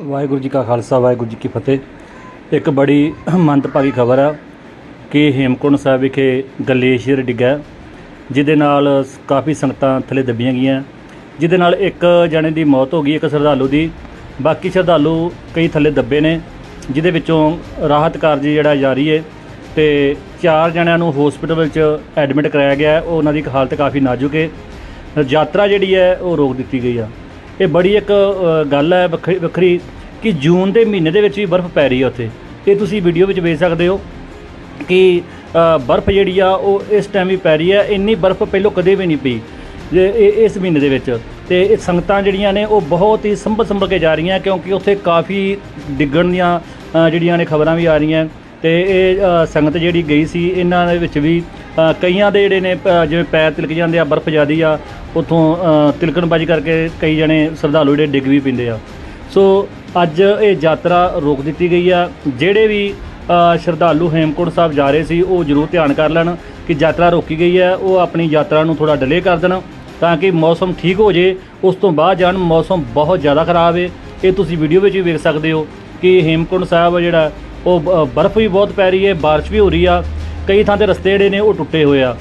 ਵਾਹਿਗੁਰੂ ਜੀ ਕਾ ਖਾਲਸਾ, ਵਾਹਿਗੁਰੂ ਜੀ ਕੀ ਫਤਿਹ। ਇੱਕ ਬੜੀ ਮੰਦਭਾਗੀ ਖਬਰ ਆ ਕਿ ਹੇਮਕੁੰਟ ਸਾਹਿਬ ਵਿਖੇ ਗਲੇਸ਼ੀਅਰ ਡਿੱਗਾ ਜਿਹਦੇ ਨਾਲ ਕਾਫੀ ਸੰਗਤਾਂ ਥੱਲੇ ਦੱਬੀਆਂ ਗਈਆਂ। ਜਿਹਦੇ ਨਾਲ ਇੱਕ ਜਣੇ ਦੀ ਮੌਤ ਹੋ ਗਈ, ਇੱਕ ਸ਼ਰਧਾਲੂ ਦੀ। ਬਾਕੀ ਸ਼ਰਧਾਲੂ ਕਈ ਥੱਲੇ ਦੱਬੇ ਨੇ, ਜਿਹਦੇ ਵਿੱਚੋਂ ਰਾਹਤ ਕਾਰਜ ਜਿਹੜਾ ਜਾਰੀ ਹੈ ਤੇ ਚਾਰ ਜਣਿਆਂ ਨੂੰ ਹਸਪੀਟਲ ਵਿੱਚ ਐਡਮਿਟ ਕਰਾਇਆ ਗਿਆ। ਉਹਨਾਂ ਦੀ ਹਾਲਤ ਕਾਫੀ ਨਾਜ਼ੁਕ ਹੈ ਯਾਤਰਾ ਜਿਹੜੀ ਹੈ, ਉਹ ਰੋਕ ਦਿੱਤੀ ਗਈ ਆ। ਇਹ ਬੜੀ ਇੱਕ ਗੱਲ ਹੈ ਵੱਖਰੀ ਵੱਖਰੀ ਕਿ ਜੂਨ ਦੇ ਮਹੀਨੇ ਦੇ ਵਿੱਚ ਵੀ ਬਰਫ਼ ਪੈ ਰਹੀ ਹੈ ਉੱਥੇ। ਇਹ ਤੁਸੀਂ ਵੀਡੀਓ ਵਿੱਚ ਵੇਖ ਸਕਦੇ ਹੋ ਕਿ ਬਰਫ਼ ਜਿਹੜੀ ਆ, ਉਹ ਇਸ ਟਾਈਮ ਵੀ ਪੈ ਰਹੀ ਹੈ। ਇੰਨੀ ਬਰਫ਼ ਪਹਿਲਾਂ ਕਦੇ ਵੀ ਨਹੀਂ ਪਈ ਜੇ, ਇਹ, ਇਸ ਮਹੀਨੇ ਦੇ ਵਿੱਚ। ਤੇ ਇਹ ਸੰਗਤਾਂ ਜਿਹੜੀਆਂ ਨੇ, ਉਹ ਬਹੁਤ ਹੀ ਸੰਭਲ ਸੰਭਲ ਕੇ ਜਾ ਰਹੀਆਂ ਕਿਉਂਕਿ ਉੱਥੇ ਕਾਫੀ ਡਿੱਗਣ ਦੀਆਂ ਜਿਹੜੀਆਂ ਨੇ ਖਬਰਾਂ ਵੀ ਆ ਰਹੀਆਂ। ਤੇ ਇਹ ਸੰਗਤ ਜਿਹੜੀ ਗਈ ਸੀ, ਇਹਨਾਂ ਦੇ ਵਿੱਚ ਵੀ ਕਈਆਂ ਦੇ ਜਿਹੜੇ ਨੇ ਅ, ਜਿਵੇਂ ਪੈਰ ਤਿਲਕ ਜਾਂਦੇ ਆ ਬਰਫ਼ ਜ਼ਿਆਦੀ ਆ ਉਥੋਂ ਤਿਲਕਣਬਾਜੀ ਕਰਕੇ ਕਈ ਜਣੇ ਸ਼ਰਧਾਲੂ ਜਿਹੜੇ ਡਿੱਗ ਵੀ ਪਿੰਦੇ ਆ। ਸੋ ਅੱਜ ਇਹ ਯਾਤਰਾ ਰੋਕ ਦਿੱਤੀ ਗਈ ਆ। ਜਿਹੜੇ ਵੀ ਅ, ਸ਼ਰਧਾਲੂ ਹੇਮਕੁੰਟ ਸਾਹਿਬ ਜਾ ਰਹੇ ਸੀ ਉਹ ਜ਼ਰੂਰ ਧਿਆਨ ਕਰ ਲੈਣ ਕਿ ਯਾਤਰਾ ਰੋਕੀ ਗਈ ਹੈ ਉਹ ਆਪਣੀ ਯਾਤਰਾ ਨੂੰ ਥੋੜਾ ਡਿਲੇ ਕਰ ਦੇਣ ਤਾਂ ਕਿ ਮੌਸਮ ਠੀਕ ਹੋ ਜੇ। ਉਸ ਤੋਂ ਬਾਅਦ ਜਾਣ ਮੌਸਮ ਬਹੁਤ ਜ਼ਿਆਦਾ ਖਰਾਬ ਹੈ ਇਹ ਤੁਸੀਂ ਵੀਡੀਓ ਵਿੱਚ ਵੀ ਵੇਖ ਸਕਦੇ ਹੋ ਕਿ ਹੇਮਕੁੰਟ ਸਾਹਿਬ ਜਿਹੜਾ ਉਹ ਬ- ਬਰਫ਼ ਵੀ ਬਹੁਤ ਪੈ ਰਹੀ ਹੈ ਬਾਰਿਸ਼ ਵੀ ਹੋ ਰਹੀ ਆ। ਕਈ ਥਾਂ ਤੇ ਰਸਤੇ ਜਿਹੜੇ ਨੇ ਉਹ ਟੁੱਟੇ ਹੋਏ ਆ।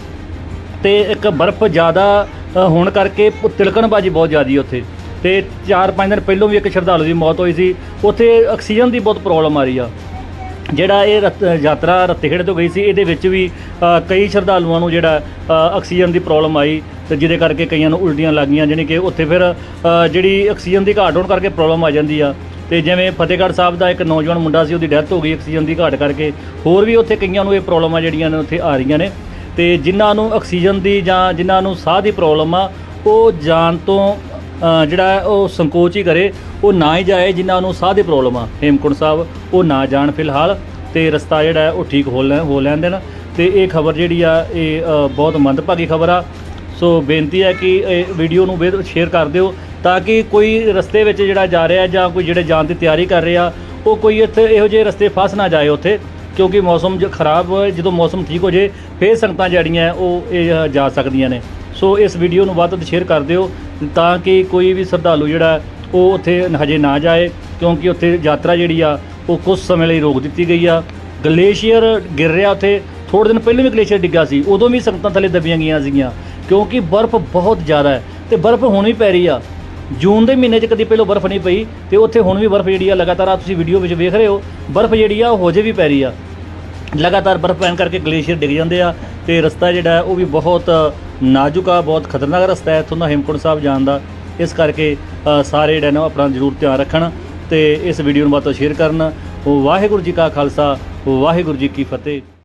ਤੇ ਇੱਕ ਬਰਫ਼ ਜ਼ਿਆਦਾ ਹੋਣ ਕਰਕੇ ਤਿਲਕਣਬਾਜੀ ਬਹੁਤ ਜ਼ਿਆਦੀ ਉੱਥੇ। ਤੇ 4-5 ਦਿਨ ਪਹਿਲਾਂ ਵੀ ਇੱਕ ਸ਼ਰਧਾਲੂ ਦੀ ਮੌਤ ਹੋਈ ਸੀ। ਉੱਥੇ ਆਕਸੀਜਨ ਦੀ ਬਹੁਤ ਪ੍ਰੋਬਲਮ ਆ ਰਹੀ ਆ। ਜਿਹੜਾ ਇਹ ਰਤ- ਯਾਤਰਾ ਰੱਤੇਖੇੜੇ ਤੋਂ ਗਈ ਸੀ, ਇਹਦੇ ਵਿੱਚ ਵੀ ਕਈ ਸ਼ਰਧਾਲੂਆਂ ਨੂੰ ਜਿਹੜਾ ਆਕਸੀਜਨ ਦੀ ਪ੍ਰੋਬਲਮ ਆਈ। ਤੇ ਜਿਹਦੇ ਕਰਕੇ ਕਈਆਂ ਨੂੰ ਉਲਟੀਆਂ ਲੱਗੀਆਂ ਜਾਣੀ ਕਿ ਉੱਥੇ ਫਿਰ ਜਿਹੜੀ ਆਕਸੀਜਨ ਦੀ ਘਾਟ ਹੋਣ ਕਰਕੇ ਪ੍ਰੋਬਲਮ ਆ ਜਾਂਦੀ ਆ। ਤੇ ਜਿਵੇਂ ਫਤਿਹਗੜ੍ਹ ਸਾਹਿਬ ਦਾ ਇੱਕ ਨੌਜਵਾਨ ਮੁੰਡਾ ਸੀ, ਉਹਦੀ ਡੈਥ ਹੋ ਗਈ ਆਕਸੀਜਨ ਦੀ ਘਾਟ ਕਰਕੇ। ਹੋਰ ਵੀ ਉੱਥੇ ਕਈਆਂ ਨੂੰ ਇਹ ਪ੍ਰੋਬਲਮਾਂ ਜਿਹੜੀਆਂ ਨੇ ਉੱਥੇ ਆ ਰਹੀਆਂ ਨੇ। ਤੇ ਜਿਨ੍ਹਾਂ ਨੂੰ ਆਕਸੀਜਨ ਦੀ ਜਾਂ ਜਿਨ੍ਹਾਂ ਨੂੰ ਸਾਹ ਦੀ ਪ੍ਰੋਬਲਮ ਆ, ਉਹ ਜਾਣ ਤੋਂ ਜਿਹੜਾ ਉਹ ਸੰਕੋਚ ਹੀ ਕਰੇ। ਉਹ ਨਾ ਹੀ ਜਾਏ ਜਿਨ੍ਹਾਂ ਨੂੰ ਸਾਹ ਦੀ ਪ੍ਰੋਬਲਮ ਆ। ਹੇਮਕੁੰਟ ਸਾਹਿਬ, ਉਹ ਨਾ ਜਾਣ ਫਿਲਹਾਲ ਤੇ ਰਸਤਾ ਜਿਹੜਾ ਉਹ ਠੀਕ ਹੋ ਲੈ, ਹੋ ਲੈਣ ਦੇਣ। ਤੇ ਇਹ ਖਬਰ ਜਿਹੜੀ ਆ, ਇਹ ਬਹੁਤ ਮੰਦਭਾਗੀ ਖਬਰ ਆ। ਸੋ ਬੇਨਤੀ ਹੈ ਕਿ ਇਹ ਵੀਡੀਓ ਨੂੰ ਸ਼ੇਅਰ ਕਰ ਦਿਓ। ਤਾਂ ਕਿ ਕੋਈ ਰਸਤੇ ਵਿੱਚ ਜਿਹੜਾ ਜਾ ਰਿਹਾ ਜਾਂ ਕੋਈ ਜਿਹੜੇ ਜਾਣ ਦੀ ਤਿਆਰੀ ਕਰ ਰਿਹਾ, ਉਹ ਕੋਈ ਇੱਥੇ ਇਹੋ ਜਿਹੇ ਰਸਤੇ ਫਸ ਨਾ ਜਾਏ ਉੱਥੇ, ਕਿਉਂਕਿ ਮੌਸਮ ਜੋ ਖਰਾਬ ਹੋਏ, ਜਦੋਂ ਮੌਸਮ ਠੀਕ ਹੋ ਜੇ, ਫੇਰ ਸੰਗਤਾਂ ਜਿਹੜੀਆਂ ਉਹ ਇਹ ਜਾ ਸਕਦੀਆਂ ਨੇ। ਸੋ ਇਸ ਵੀਡੀਓ ਨੂੰ ਵੱਧ ਤੋਂ ਵੱਧ ਸ਼ੇਅਰ ਕਰ ਦਿਓ, ਤਾਂ ਕਿ ਕੋਈ ਵੀ ਸ਼ਰਧਾਲੂ ਜਿਹੜਾ ਉਹ ਉੱਥੇ ਹਜੇ ਨਾ ਜਾਏ, ਕਿਉਂਕਿ ਉੱਥੇ ਯਾਤਰਾ ਜਿਹੜੀ ਆ, ਉਹ ਕੁਝ ਸਮੇਂ ਲਈ ਰੋਕ ਦਿੱਤੀ ਗਈ ਆ। ਗਲੇਸ਼ੀਅਰ ਗਿਰ ਰਿਹਾ ਉੱਥੇ ਥੋੜੇ ਦਿਨ ਪਹਿਲਾਂ ਵੀ ਗਲੇਸ਼ੀਅਰ ਡਿੱਗਾ ਸੀ, ਉਦੋਂ ਵੀ ਸੰਗਤਾਂ ਥੱਲੇ ਦੱਬੀਆਂ ਗਈਆਂ ਸੀਗੀਆਂ, ਕਿਉਂਕਿ ਬਰਫ਼ ਬਹੁਤ ਜ਼ਿਆਦਾ ਹੈ ਤੇ ਬਰਫ਼ ਹੁਣ ਵੀ ਪੈ ਰਹੀ ਆ। ਜੂਨ ਦੇ ਮਹੀਨੇ 'ਚ ਕਦੀ ਪਹਿਲਾਂ ਬਰਫ਼ ਨਹੀਂ ਪਈ ਤੇ ਉੱਥੇ ਹੁਣ ਵੀ ਬਰਫ਼ ਜਿਹੜੀ ਆ, ਲਗਾਤਾਰ ਆ ਤੁਸੀਂ ਵੀਡੀਓ ਵਿੱਚ ਵੇਖ ਰਹੇ ਹੋ, ਬਰਫ਼ ਜਿਹੜੀ ਆ, ਉਹ ਹੋ ਜੇ ਵੀ ਪੈ ਰਹੀ ਆ। ਲਗਾਤਾਰ ਬਰਫ਼ ਪੈਣ ਕਰਕੇ ਗਲੇਸ਼ੀਅਰ ਡਿੱਗ ਜਾਂਦੇ ਆ ਤੇ ਰਸਤਾ ਜਿਹੜਾ ਉਹ ਵੀ ਬਹੁਤ ਨਾਜ਼ੁਕ ਆ, ਬਹੁਤ ਖਤਰਨਾਕ ਰਸਤਾ ਹੈ ਇੱਥੋਂ ਦਾ ਹੇਮਕੁੰਟ ਸਾਹਿਬ ਜਾਣ ਦਾ। ਇਸ ਕਰਕੇ ਸਾਰੇ ਜਿਹੜਾ ਨਾ ਉਹ ਆਪਣਾ ਜ਼ਰੂਰ ਧਿਆਨ ਰੱਖਣ ਤੇ ਇਸ ਵੀਡੀਓ ਨੂੰ ਵੱਧ ਤੋਂ ਸ਼ੇਅਰ ਕਰਨ। ਵਾਹਿਗੁਰੂ ਜੀ ਕਾ ਖਾਲਸਾ, ਵਾਹਿਗੁਰੂ ਜੀ ਕੀ ਫਤਿਹ।